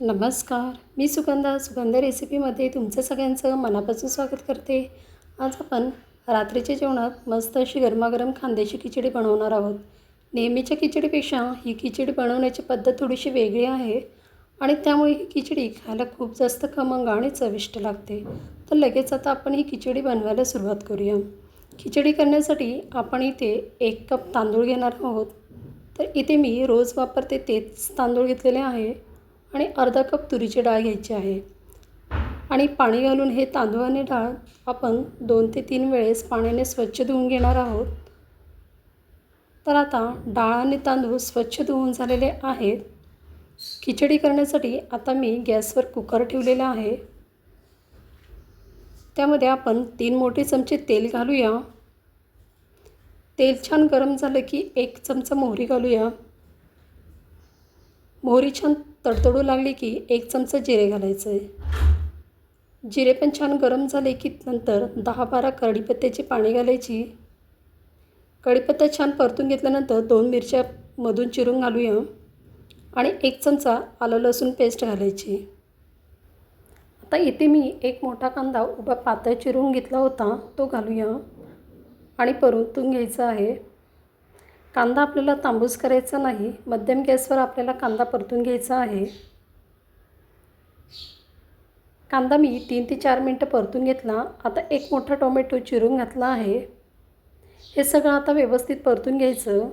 नमस्कार. मी सुगंधा सुगंध रेसिपीमध्ये तुमचं सगळ्यांचं मनापासून स्वागत करते. आज आपण रात्रीच्या जेवणात मस्त अशी गरमागरम खांद्याची खिचडी बनवणार आहोत. नेहमीच्या खिचडीपेक्षा ही खिचडी बनवण्याची पद्धत थोडीशी वेगळी आहे आणि त्यामुळे ही खिचडी खायला खूप जास्त खमंग आणि चविष्ट लागते. तर लगेच आता आपण ही खिचडी बनवायला सुरुवात करूया. खिचडी करण्यासाठी आपण इथे एक कप तांदूळ घेणार आहोत. तर इथे मी रोज वापरते तेच तांदूळ घेतलेले आहे. आणि अर्धा कप तुरीची डाळ घ्यायची आहे. आणि पाणी घालून हे तांदूळ आणि डाळ आपण दोन ते तीन वेळेस पाण्याने स्वच्छ धुवून घेणार आहोत. तर आता डाळ आणि तांदूळ स्वच्छ धुवून झालेले आहेत. खिचडी करण्यासाठी आता मी गॅसवर कुकर ठेवलेला आहे. त्यामध्ये आपण तीन मोठे चमचे तेल घालूया. तेल छान गरम झालं की एक चमचा मोहरी घालूया. मोहरी छान तडतडू लागली की एक चमचा जिरे घालायचं. आहे जिरे पण छान गरम झाले की नंतर दहा बारा कढीपत्त्याची पाणी घालायची. कढीपत्ता छान परतून घेतल्यानंतर दोन मिरच्या मधून चिरून घालूया आणि एक चमचा आलं लसूण पेस्ट घालायची. आता इथे मी एक मोठा कांदा उभा पातळ चिरून घेतला होता तो घालूया आणि परतून घ्यायचा आहे. कांदा आपल्याला तांबूस करायचा नाही मध्यम गॅसवर आपल्याला कांदा परतून घ्यायचा आहे. कांदा मी तीन ते चार मिनटं परतून घेतला. आता एक मोठा टोमॅटो चिरून घातला आहे. हे सगळं आता व्यवस्थित परतून घ्यायचं.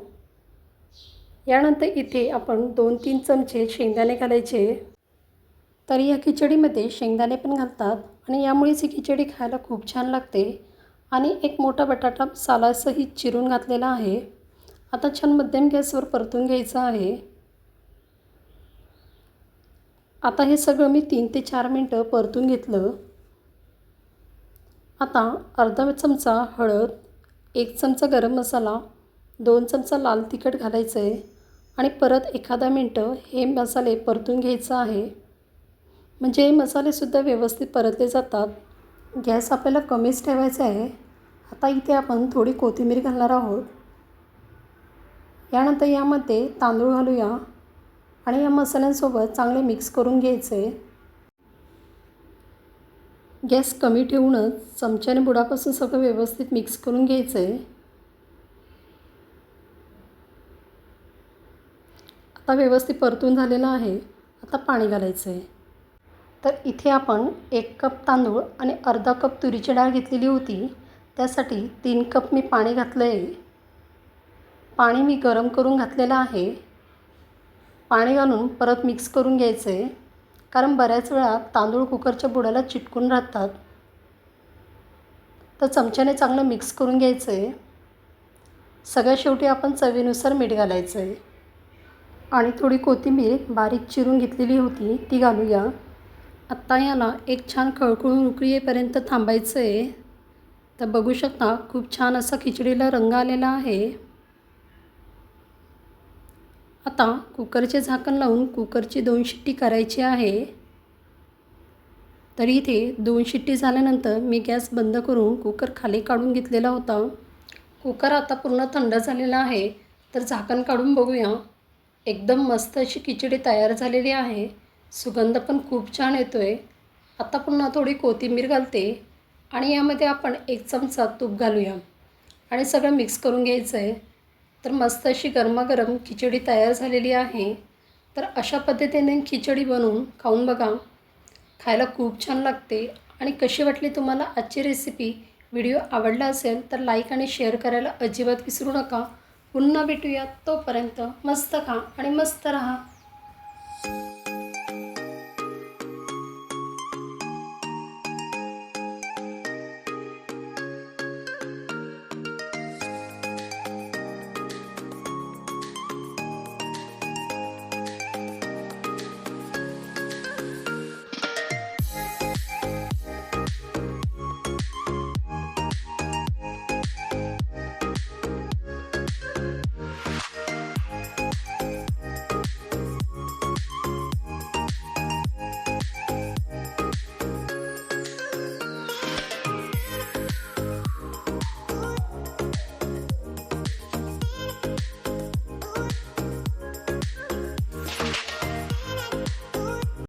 यानंतर इथे आपण दोन तीन चमचे शेंगदाणे घालायचे. तर या खिचडीमध्ये शेंगदाणे पण घालतात आणि यामुळेच ही खिचडी खायला खूप छान लागते. आणि एक मोठा बटाटा सालासही चिरून घातलेला आहे. आता छान मध्यम गॅसवर परतून घ्यायचं आहे. आता हे सगळं मी तीन ते चार मिनटं परतून घेतलं. आता अर्धा चमचा हळद एक चमचा गरम मसाला दोन चमचा लाल तिखट घालायचं आहे आणि परत एखादा मिनटं हे मसाले परतून घ्यायचं आहे. म्हणजे हे मसालेसुद्धा व्यवस्थित परतले जातात. गॅस आपल्याला कमीच ठेवायचा आहे. आता इथे आपण थोडी कोथिंबीर घालणार आहोत. यानंतर यामध्ये तांदूळ घालूया आणि या मसाल्यांसोबत चांगले मिक्स करून घ्यायचे. गॅस कमी ठेवूनच चमच्याने बुडापासून सगळं व्यवस्थित मिक्स करून घ्यायचं. आहे आता व्यवस्थित परतून झालेलं आहे. आता पाणी घालायचं आहे तर इथे आपण एक कप तांदूळ आणि अर्धा कप तुरीची डाळ घेतलेली होती. त्यासाठी तीन कप मी पाणी घातलं आहे पाणी मी गरम करून घातलेलं आहे. पाणी घालून परत मिक्स करून घ्यायचं. आहे कारण बऱ्याच वेळा तांदूळ कुकरच्या बुडाला चिटकून राहतात. तर चमच्याने चांगलं मिक्स करून घ्यायचं. आहे सगळ्या शेवटी आपण चवीनुसार मीठ घालायचं. आहे आणि थोडी कोथिंबीर बारीक चिरून घेतलेली होती ती घालूया. आत्ता याला एक छान खळखळून उकळी येईपर्यंत थांबायचं. आहे तर बघू शकता खूप छान असा खिचडीला रंग आलेला आहे. आता कुकरचे झाकण लावून कुकरची दोन शिट्टी करायची आहे. तर इथे दोन शिट्टी झाल्यानंतर मी गॅस बंद करून कुकर खाली काढून घेतलेला होता. कुकर आता पूर्ण थंड झालेला आहे. तर झाकण काढून बघूया. एकदम मस्त अशी खिचडी तयार झालेली आहे. सुगंध पण खूप छान येतो आहे आता पुन्हा थोडी कोथिंबीर घालते आणि यामध्ये आपण एक चमचा तूप घालूया. आणि सगळं मिक्स करून घ्यायचं आहे तर मस्त अशी गरमागरम खिचडी तयार झालेली आहे. तर अशा पद्धतीने खिचडी बनवून खाऊन बघा. खायला खूप छान लागते आणि कशी वाटली तुम्हाला आजची रेसिपी व्हिडिओ आवडला असेल तर लाईक आणि शेअर करायला अजिबात विसरू नका. पुन्हा भेटूया तोपर्यंत मस्त खा आणि मस्त राहा.